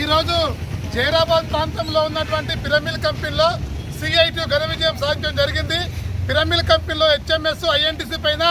ఈరోజు జైరాబాద్ ప్రాంతంలో ఉన్నటువంటి పిరమిల్ కంపెనీలో సిఐటి ఘన విజయం సాధించడం జరిగింది. పిరమిల్ కంపెనీలో హెచ్ఎంఎస్ ఐఎన్టీసీ పైన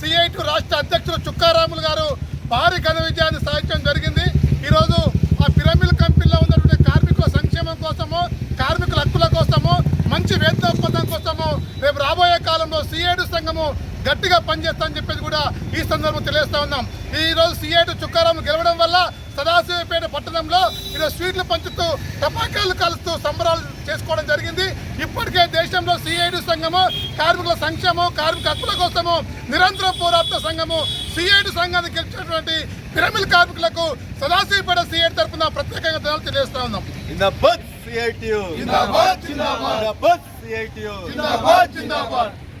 సిఐటి రాష్ట్ర అధ్యక్షులు చుక్కారాములు గారు భారీ ఘన విజయాన్ని సాధించడం జరిగింది. ఈరోజు ఆ పిరమిల్ కంపెనీలో ఉన్నటువంటి కార్మికుల సంక్షేమం కోసము కార్మికుల హక్కుల కోసము మంచి వేతన ఒప్పందం కోసము రేపు రాబోయే కాలంలో సిఐటి సంఘము గట్టిగా పనిచేస్తామని చెప్పేది కూడా ఈ సందర్భం తెలియజేస్తా ఉన్నాం. ఈ రోజు సిఐటి చుక్కారాము గెలవడం వల్ల సదాశివపేట పట్టణంలో ఈరోజు స్వీట్లు పంచుతూ టపాకాయలు కాలుస్తూ సంబరాలు చేసుకోవడం జరిగింది. ఇప్పటికే దేశంలో సిఐడి సంఘము కార్మికుల సంక్షేమం కార్మిక హక్కుల కోసము నిరంతరం పోరాడుతున్న సంఘము సిఐడి సంఘాన్ని గెలిచినటువంటి పిరమిల్ కార్మికులకు సదాశివపేట సిఐడి తరఫున ప్రత్యేకంగా ధన్యవాదాలు తెలియజేస్తా ఉన్నాం. CITU CITU